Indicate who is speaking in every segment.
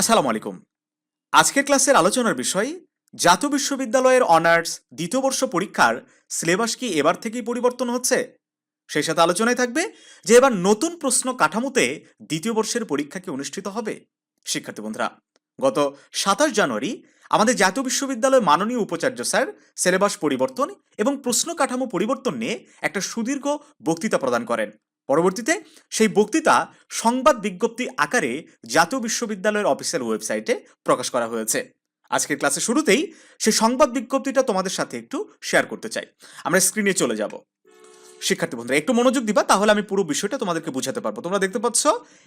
Speaker 1: আসসালামু আলাইকুম। আজকের ক্লাসের আলোচনার বিষয়, জাতীয় বিশ্ববিদ্যালয়ের অনার্স দ্বিতীয় বর্ষ পরীক্ষার সিলেবাস কি এবার থেকেই পরিবর্তন হচ্ছে? সেই সাথে আলোচনায় থাকবে যে এবার নতুন প্রশ্ন কাঠামোতে দ্বিতীয় বর্ষের পরীক্ষা কি অনুষ্ঠিত হবে? শিক্ষার্থী বন্ধুরা, গত সাতাশ জানুয়ারি আমাদের জাতীয় বিশ্ববিদ্যালয়ের মাননীয় উপাচার্য স্যার সিলেবাস পরিবর্তন এবং প্রশ্ন কাঠামো পরিবর্তন নিয়ে একটা সুদীর্ঘ বক্তৃতা প্রদান করেন। পরবর্তীতে সেই বক্তৃতা সংবাদ বিজ্ঞপ্তি আকারে জাতীয় বিশ্ববিদ্যালয়ের অফিসিয়াল ওয়েবসাইটে প্রকাশ করা হয়েছে। আজকের ক্লাসের শুরুতেই সেই সংবাদ বিজ্ঞপ্তিটা তোমাদের সাথে একটু শেয়ার করতে চাই। আমরা স্ক্রিনে চলে যাব। শিক্ষার্থী বন্ধুরা, একটু মনোযোগ দিবা, তাহলে আমি পুরো বিষয়টা তোমাদেরকে বোঝাতে পারব। তোমরা দেখতে পাচ্ছ,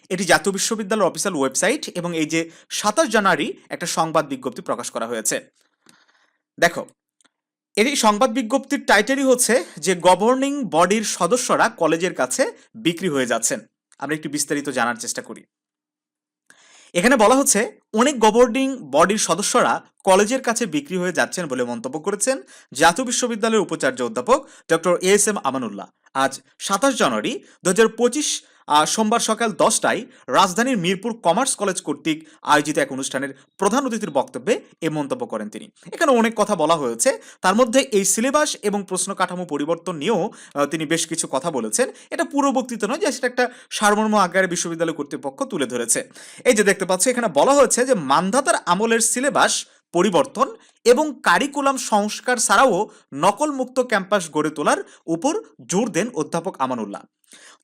Speaker 1: এটি জাতীয় বিশ্ববিদ্যালয়ের অফিসিয়াল ওয়েবসাইট এবং এই যে সাতাশ জানুয়ারি একটা সংবাদ বিজ্ঞপ্তি প্রকাশ করা হয়েছে। দেখো এর এই সংবাদ বিজ্ঞপ্তির টাইটেলই হচ্ছে যে গভর্নিং বডির সদস্যরা কলেজের কাছে বিক্রি হয়ে যাচ্ছেন। আমরা একটু বিস্তারিত জানার চেষ্টা করি। এখানে বলা হচ্ছে, অনেক গভর্নিং বডির সদস্যরা কলেজের কাছে বিক্রি হয়ে যাচ্ছেন বলে মন্তব্য করেছেন জাতীয় বিশ্ববিদ্যালয়ের উপাচার্য অধ্যাপক ডক্টর এস এম আমানুল্লাহ। আজ সাতাশ জানুয়ারি দু হাজার পঁচিশ সোমবার সকাল দশটায় রাজধানীর মিরপুর কমার্স কলেজ কর্তৃক আয়োজিত এক অনুষ্ঠানের প্রধান অতিথির বক্তব্যে এ মন্তব্য করেন তিনি। এখানে অনেক কথা বলা হয়েছে। তার মধ্যে এই সিলেবাস এবং প্রশ্ন কাঠামো পরিবর্তন নিয়েও তিনি বেশ কিছু কথা বলেছেন। এটা পুরো বক্তৃতা নয় যে সেটা একটা সারমর্ম আকারে বিশ্ববিদ্যালয় কর্তৃপক্ষ তুলে ধরেছে। এই যে দেখতে পাচ্ছ, এখানে বলা হয়েছে যে মান্ধাতার আমলের সিলেবাস পরিবর্তন এবং কারিকুলাম সংস্কার ছাড়াও নকলমুক্ত ক্যাম্পাস গড়ে তোলার উপর জোর দেন অধ্যাপক আমানুল্লাহ।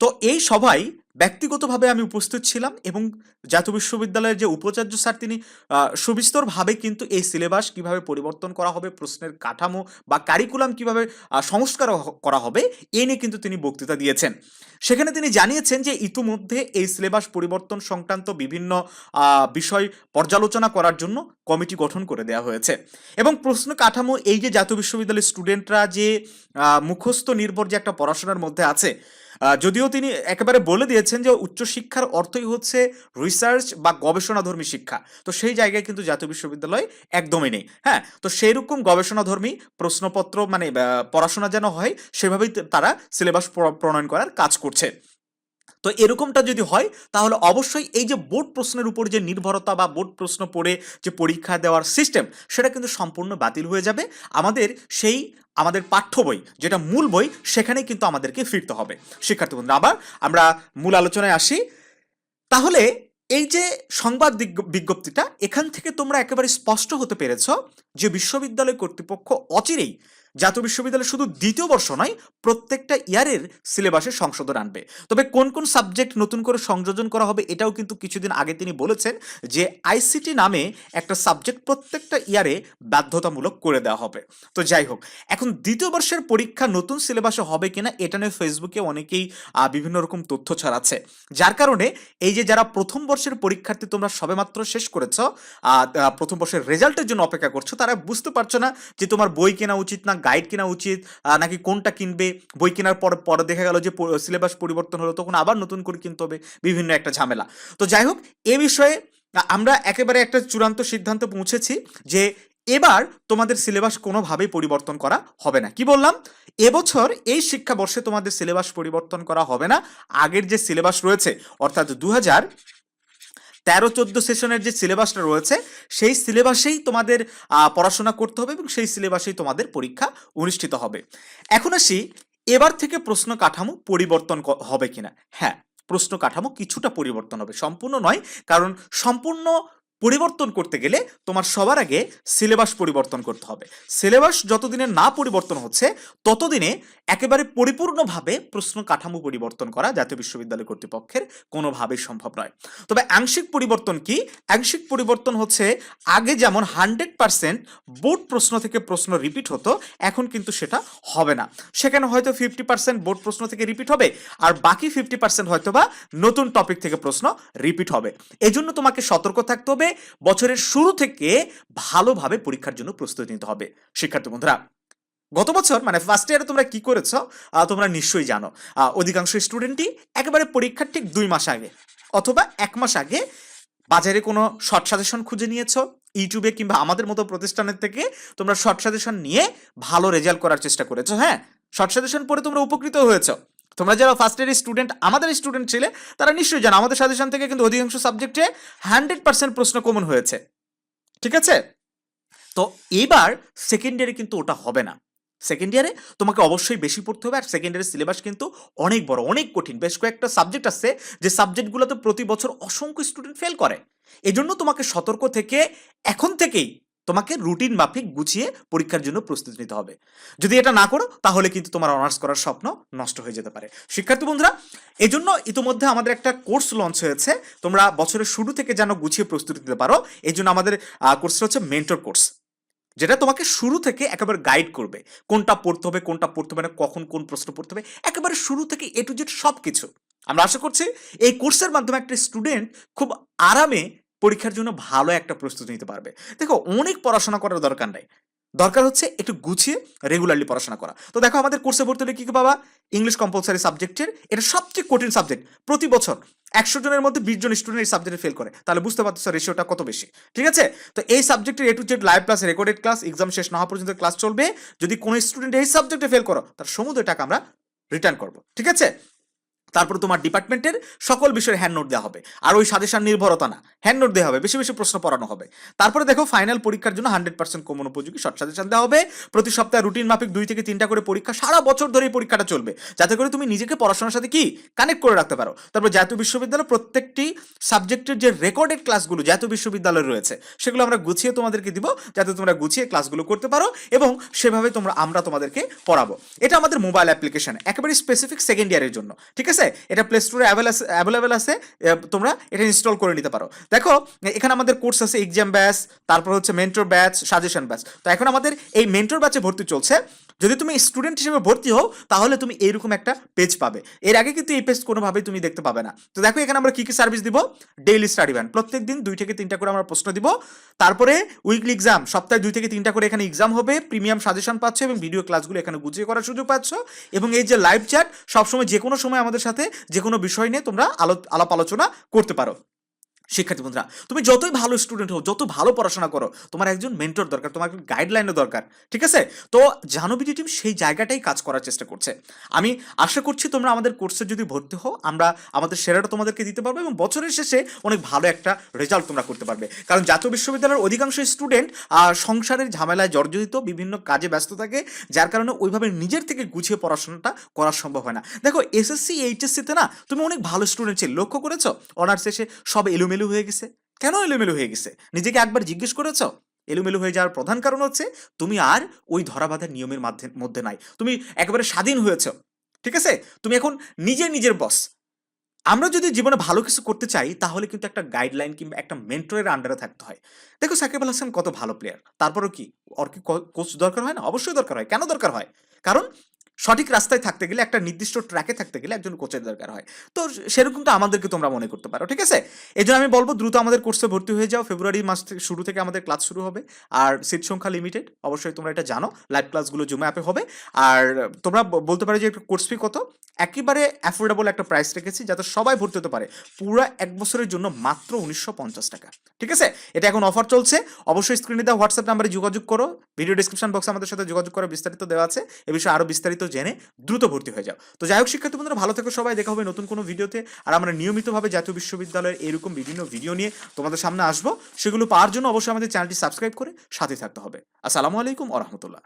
Speaker 1: তো এই সভায় ব্যক্তিগতভাবে আমি উপস্থিত ছিলাম এবং জাতীয় বিশ্ববিদ্যালয়ের যে উপাচার্য স্যার তিনি সুবিস্তরভাবে কিন্তু এই সিলেবাস কীভাবে পরিবর্তন করা হবে, প্রশ্নের কাঠামো বা কারিকুলাম কীভাবে সংস্কার করা হবে, এ নিয়ে কিন্তু তিনি বক্তৃতা দিয়েছেন। সেখানে তিনি জানিয়েছেন যে ইতিমধ্যে এই সিলেবাস পরিবর্তন সংক্রান্ত বিভিন্ন বিষয় পর্যালোচনা করার জন্য কমিটি গঠন করে দেওয়া হয়েছে। এবং প্রশ্ন কাঠামো, এই যে জাতীয় বিশ্ববিদ্যালয়ের স্টুডেন্টরা যে মুখস্থ নির্ভর যে একটা পড়াশোনার মধ্যে আছে যদিও তিনি একেবারে বলে দিয়েছেন যে উচ্চশিক্ষার অর্থই হচ্ছে রিসার্চ বা গবেষণাধর্মী শিক্ষা। তো সেই জায়গায় কিন্তু জাতীয় বিশ্ববিদ্যালয় একদমই নেই। হ্যাঁ তো সেই রকম গবেষণাধর্মী প্রশ্নপত্র মানে পড়াশোনা যেন হয়, সেভাবেই তারা সিলেবাস প্রণয়ন করার কাজ করছে। তো এরকমটা যদি হয়, তাহলে অবশ্যই এই যে বোর্ড প্রশ্নের উপর যে নির্ভরতা বা বোর্ড প্রশ্ন পড়ে যে পরীক্ষা দেওয়ার সিস্টেম সেটা কিন্তু সম্পূর্ণ বাতিল হয়ে যাবে। আমাদের সেই, আমাদের পাঠ্য বই, যেটা মূল বই, সেখানেই কিন্তু আমাদেরকে ফিরতে হবে। শিক্ষার্থী বন্ধুরা, আবার আমরা মূল আলোচনায় আসি। তাহলে এই যে সংবাদ বিজ্ঞ- বিজ্ঞপ্তিটা, এখান থেকে তোমরা একেবারে স্পষ্ট হতে পেরেছ যে বিশ্ববিদ্যালয় কর্তৃপক্ষ অচিরেই জাতীয় বিশ্ববিদ্যালয় শুধু দ্বিতীয় বর্ষ নয়, প্রত্যেকটা ইয়ারের সিলেবাসে সংশোধন আনবে। তবে কোন কোন সাবজেক্ট নতুন করে সংযোজন করা হবে এটাও কিন্তু কিছুদিন আগে তিনি বলেছেন যে আইসিটি নামে একটা সাবজেক্ট প্রত্যেকটা ইয়ারে বাধ্যতামূলক করে দেওয়া হবে। তো যাই হোক, এখন দ্বিতীয় বর্ষের পরীক্ষা নতুন সিলেবাসে হবে কিনা এটা নিয়ে ফেসবুকে অনেকেই বিভিন্ন রকম তথ্য ছড়াচ্ছে। যার কারণে এই যে যারা প্রথম বর্ষের পরীক্ষার্থী তোমরা সবেমাত্র শেষ করেছ প্রথম বর্ষের রেজাল্টের জন্য অপেক্ষা করছ, তারা বুঝতে পারছ না যে তোমার বই কেনা উচিত না গাইড কেনা উচিত নাকি কোনটা কিনবে, বই কেনার পর, পরে দেখা গেল যে সিলেবাস পরিবর্তন হলো, তখন আবার নতুন করে কিনতে হবে, বিভিন্ন একটা ঝামেলা। তো যাই হোক, এ বিষয়ে আমরা একেবারে একটা চূড়ান্ত সিদ্ধান্ত পৌঁছেছি যে এবার তোমাদের সিলেবাস কোনোভাবেই পরিবর্তন করা হবে না। কি বললাম? এবছর এই শিক্ষাবর্ষে তোমাদের সিলেবাস পরিবর্তন করা হবে না। আগের যে সিলেবাস রয়েছে, অর্থাৎ দু হাজার তেরো, চোদ্দ সেশনের যে সিলেবাসটা রয়েছে, সেই সিলেবাসেই তোমাদের পড়াশোনা করতে হবে এবং সেই সিলেবাসেই তোমাদের পরীক্ষা অনুষ্ঠিত হবে। এখন আসি, এবার থেকে প্রশ্ন কাঠামো পরিবর্তন হবে কিনা? হ্যাঁ প্রশ্ন কাঠামো কিছুটা পরিবর্তন হবে। সম্পূর্ণ নয়, কারণ সম্পূর্ণ পরিবর্তন করতে গেলে তোমার সবার আগে সিলেবাস পরিবর্তন করতে হবে। সিলেবাস যতদিনে না পরিবর্তন হচ্ছে, ততদিনে একেবারে পরিপূর্ণভাবে প্রশ্ন কাঠামো পরিবর্তন করা জাতীয় বিশ্ববিদ্যালয় কর্তৃপক্ষের কোনোভাবেই সম্ভব নয়। তবে আংশিক পরিবর্তন কি? আংশিক পরিবর্তন হচ্ছে আগে যেমন হান্ড্রেড পার্সেন্ট বোর্ড প্রশ্ন থেকে প্রশ্ন রিপিট হতো, এখন কিন্তু সেটা হবে না। সেখানে হয়তো ফিফটি পার্সেন্ট বোর্ড প্রশ্ন থেকে রিপিট হবে, আর বাকি ফিফটি পার্সেন্ট হয়তো বা নতুন টপিক থেকে প্রশ্ন রিপিট হবে। এই জন্য তোমাকে সতর্ক থাকতে হবে বছরের শুরু থেকে ভালোভাবে পরীক্ষার জন্য প্রস্তুতি নিতে হবে। শিক্ষার্থী বন্ধুরা, গত বছর মানে ফার্স্ট ইয়ারে তোমরা কি করেছ? তোমরা নিশ্চয়ই জানো। অধিকাংশ স্টুডেন্টই একেবারে পরীক্ষার ঠিক দুই মাস আগে অথবা এক মাস আগে বাজারে কোনো শর্ট সাজেশন খুঁজে নিয়েছো? ইউটিউবে কিংবা আমাদের মতো প্রতিষ্ঠানের থেকে তোমরা শর্ট সাজেশন নিয়ে ভালো রেজাল্ট করার চেষ্টা করেছ হ্যাঁ? শর্ট সাজেশন পরে তোমরা উপকৃত হয়েছো। তোমরা যারা ফার্স্ট ইয়ারের স্টুডেন্ট আমাদের স্টুডেন্ট ছিলে, তারা নিশ্চয়ই জানো, আমাদের সাজেশন থেকে কিন্তু অধিকাংশ সাবজেক্টে হান্ড্রেড পার্সেন্ট প্রশ্ন কমন হয়েছে। ঠিক আছে? তো এবার সেকেন্ড ইয়ারে কিন্তু ওটা হবে না। সেকেন্ড ইয়ারে তোমাকে অবশ্যই বেশি পড়তে হবে, আর সেকেন্ড ইয়ারের সিলেবাস কিন্তু অনেক বড়, অনেক কঠিন। বেশ কয়েকটা সাবজেক্ট আছে যে সাবজেক্টগুলোতে প্রতি বছর অসংখ্য স্টুডেন্ট ফেল করে। এজন্য তোমাকে সতর্ক থেকে, এখন থেকেই তোমাকে রুটিন মাফিক গুছিয়ে পরীক্ষার জন্য প্রস্তুতি নিতে হবে। যদি এটা না করো, তাহলে কিন্তু তোমার অনার্স করার স্বপ্ন নষ্ট হয়ে যেতে পারে। শিক্ষার্থী বন্ধুরা এই জন্য ইতিমধ্যে আমাদের একটা কোর্স লঞ্চ হয়েছে। তোমরা বছরের শুরু থেকে যেন গুছিয়ে প্রস্তুতি নিতে পারো এই জন্য আমাদের কোর্সটা হচ্ছে মেন্টর কোর্স যেটা তোমাকে শুরু থেকে একেবারে গাইড করবে। কোনটা পড়তে হবে, কোনটা পড়তে হবে না, কখন কোন প্রশ্ন পড়তে হবে, একেবারে শুরু থেকে এ টু জেড সব কিছু আমরা আশা করছি, এই কোর্সের মাধ্যমে একটা স্টুডেন্ট খুব আরামে পরীক্ষার জন্য ভালো একটা প্রস্তুতি নিতে পারবে। দেখো, অনেক পড়াশোনা করার দরকার নেই। দরকার হচ্ছে একটু গুছিয়ে রেগুলারলি পড়াশোনা করা। তো দেখো, আমাদের কোর্সে ভর্তি হলে কি কি পাবা? ইংলিশ কম্পালসারি সাবজেক্টের এটা সবচেয়ে কঠিন সাবজেক্ট প্রতি বছর একশো জনের মধ্যে বিশ জন স্টুডেন্ট এই সাবজেক্টে ফেল করে। তাহলে বুঝতে পারছ রেশিওটা কত বেশি। ঠিক আছে? তো এই সাবজেক্টের A to Z live class recorded class exam শেষ না হওয়া পর্যন্ত ক্লাস চলবে। যদি কোনো স্টুডেন্ট এই সাবজেক্টে ফেল করো, তার সমুদ্র টাকা আমরা রিটার্ন করব। ঠিক আছে? তারপর তোমার ডিপার্টমেন্টের সকল বিষয়ের হ্যান্ড নোট দেওয়া হবে। আর ওই সাজেশন নির্ভরতা না হ্যান্ড নোট দেওয়া হবে, বেশি বেশি প্রশ্ন পড়ানো হবে। তারপরে দেখো ফাইনাল পরীক্ষার জন্য হান্ড্রেড পার্সেন্ট কমন উপযোগী শর্ট সাজেশন দেওয়া হবে। প্রতি সপ্তাহে রুটিন মাফিক দুই থেকে তিনটা করে পরীক্ষা, সারা বছর ধরে পরীক্ষাটা চলবে। যাতে করে তুমি নিজেকে পড়াশোনার সাথে কি কানেক্ট করে রাখতে পারো। তারপর জাতীয় বিশ্ববিদ্যালয় প্রত্যেকটি সাবজেক্টের যে রেকর্ডেড ক্লাসগুলো জাতীয় বিশ্ববিদ্যালয়ে রয়েছে, সেগুলো আমরা গুছিয়ে তোমাদেরকে দিব, যাতে তোমরা গুছিয়ে ক্লাসগুলো করতে পারো এবং সেভাবে তোমরা আমরা তোমাদেরকে পড়াবো। এটা আমাদের মোবাইল অ্যাপ্লিকেশন একেবারে স্পেসিফিক সেকেন্ড ইয়ারের জন্য, ঠিক আছে? এটা প্লে স্টোরে অ্যাভেলেবেল আছে তোমরা এটা ইনস্টল করে নিতে পারো। দেখো, এখানে আমাদের কোর্স আছে এক্সাম ব্যাচ তারপর হচ্ছে মেন্টর ব্যাচ সাজেশন ব্যাচ তো এখন আমাদের এই মেন্টর ব্যাচে ভর্তি চলছে। যদি তুমি স্টুডেন্ট হিসেবে ভর্তি হও, তাহলে তুমি এইরকম একটা পেজ পাবে। এর আগে কিন্তু এই পেজ কোনোভাবেই তুমি দেখতে পাবে না। তো দেখো, এখানে আমরা কি কি সার্ভিস দিব? ডেইলি স্টাডি ব্যান প্রত্যেক দিন দুই থেকে তিনটা করে আমরা প্রশ্ন দিব। তারপরে উইকলি এক্সাম সপ্তাহে দুই থেকে তিনটা করে এখানে এক্সাম হবে। প্রিমিয়াম সাজেশন পাচ্ছ এবং ভিডিও ক্লাসগুলো এখানে গুছিয়ে করার সুযোগ পাচ্ছ। এবং এই যে লাইভ চ্যাট সবসময় যে কোনো সময় আমাদের সাথে যে কোনো বিষয় নিয়ে তোমরা আলো, আলাপ আলোচনা করতে পারো। শিক্ষার্থী বন্ধুরা, তুমি যতই ভালো স্টুডেন্ট হও যত ভালো পড়াশোনা করো, তোমার একজন মেন্টর দরকার, তোমার একজন গাইডলাইনও দরকার, ঠিক আছে? তো জানবিডি টিম সেই জায়গাটাই কাজ করার চেষ্টা করছে। আমি আশা করছি তোমরা আমাদের কোর্সে যদি ভর্তি হও, আমরা আমাদের সেরাটা তোমাদেরকে দিতে পারব এবং বছরের শেষে অনেক ভালো একটা রেজাল্ট তোমরা করতে পারবে। কারণ জাতীয় বিশ্ববিদ্যালয়ের অধিকাংশ স্টুডেন্ট সংসারের ঝামেলায় জর্জরিত, বিভিন্ন কাজে ব্যস্ত থাকে, যার কারণে ওইভাবে নিজের থেকে গুছিয়ে পড়াশোনাটা করা সম্ভব হয় না। দেখো এসএসসি এইচএসসিতে না, তুমি অনেক ভালো স্টুডেন্ট ছিল, লক্ষ্য করেছ? অনার্স শেষে সব এলোমেলো হয়ে গেছে? কেন এলোমেলো হয়ে গেছে? নিজেকে একবার জিজ্ঞেস করেছ? এলোমেলো হয়ে যাওয়ার প্রধান কারণ হচ্ছে, তুমি আর ওই ধরাবাঁধা নিয়মের মাধ্যে- মধ্যে নাই। তুমি একেবারে স্বাধীন হয়েছো, ঠিক আছে? তুমি এখন নিজে নিজের বস আমরা যদি জীবনে ভালো কিছু করতে চাই, তাহলে কিন্তু একটা গাইডলাইন কিংবা একটা মেন্টরের আন্ডারে থাকতে হয়। দেখো, সাকিব আল হাসান কত ভালো প্লেয়ার তারপরও কি? ওর কি কোচ দরকার হয় না? অবশ্যই দরকার হয়। কেন দরকার হয়? কারণ সঠিক রাস্তায় থাকতে গেলে, একটা নির্দিষ্ট ট্র্যাকে থাকতে গেলে একজন কোচের দরকার হয়। তো সেরকমটা আমাদেরকে তোমরা মনে করতে পারো, ঠিক আছে? এই জন্য আমি বলব দ্রুত আমাদের কোর্সে ভর্তি হয়ে যাও। ফেব্রুয়ারি মাস থেকে শুরু থেকে আমাদের ক্লাস শুরু হবে। আর সিট সংখ্যা লিমিটেড অবশ্যই তোমরা এটা জানো। লাইভ ক্লাসগুলো জুমে অ্যাপে হবে। আর তোমরা বলতে পারো যে কোর্স ফি কত? একেবারে অ্যাফোর্ডেবল একটা প্রাইস রেখেছি, যাতে সবাই ভর্তি হতে পারে। পুরো এক বছরের জন্য মাত্র উনিশশো পঞ্চাশ টাকা, ঠিক আছে? এটা এখন অফার চলছে। অবশ্যই স্ক্রিনে দেওয়া হোয়াটসঅ্যাপ নাম্বারে যোগাযোগ করো। ভিডিও ডিসক্রিপশন বক্সে আমাদের সাথে যোগাযোগ করে, বিস্তারিত দেওয়া আছে। এ বিষয়ে আরও বিস্তারিত জেনে দ্রুত ভর্তি হয়ে যাও। তো যাই হোক, শিক্ষার্থী বন্ধুরা, ভালো থেকো সবাই। দেখা হবে নতুন কোনো ভিডিওতে। আর আমরা নিয়মিতভাবে জাতীয় বিশ্ববিদ্যালয়ের এরকম বিভিন্ন ভিডিও নিয়ে তোমাদের সামনে আসব। সেগুলো পাওয়ার জন্য অবশ্যই আমাদের চ্যানেলটি সাবস্ক্রাইব করে সাথে থাকতে হবে। আসসালামু আলাইকুম আ রহমতুল্লাহ।